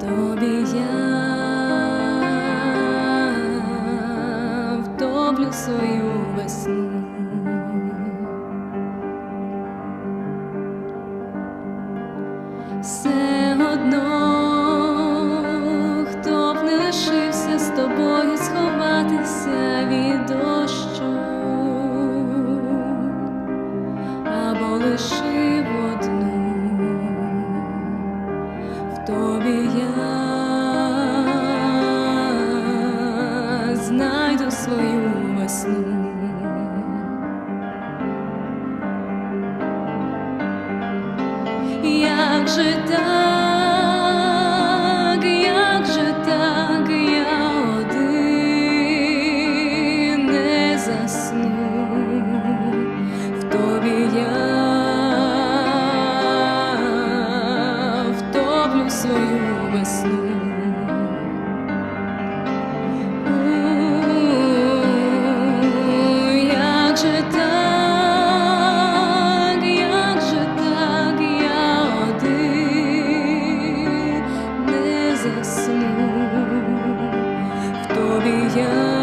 тобі я втоплю свою весну. Все одно, хто б не лишився з тобою сховатися від дощу, або лишив Як же так, як же так, я не засну, в тобі я втоплю свою весну. В тобі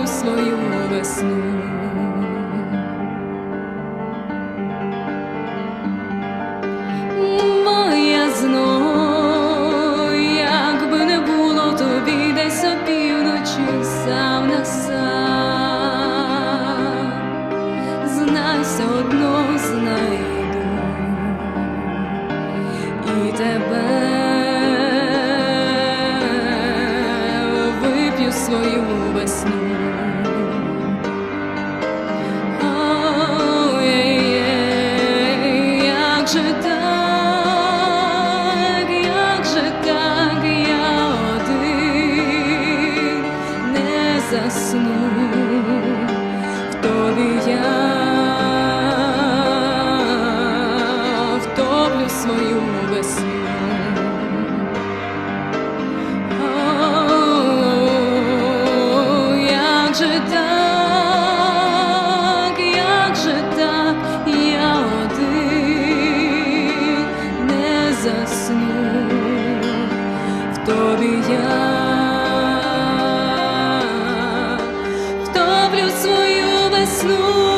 втоплю свою весну. Моя знов, як би не було тобі десь опівночі сам на сам, знай все одно знайду і тебе свою весну. в свою весну. Як же як же я один не засну в тобі я. blue.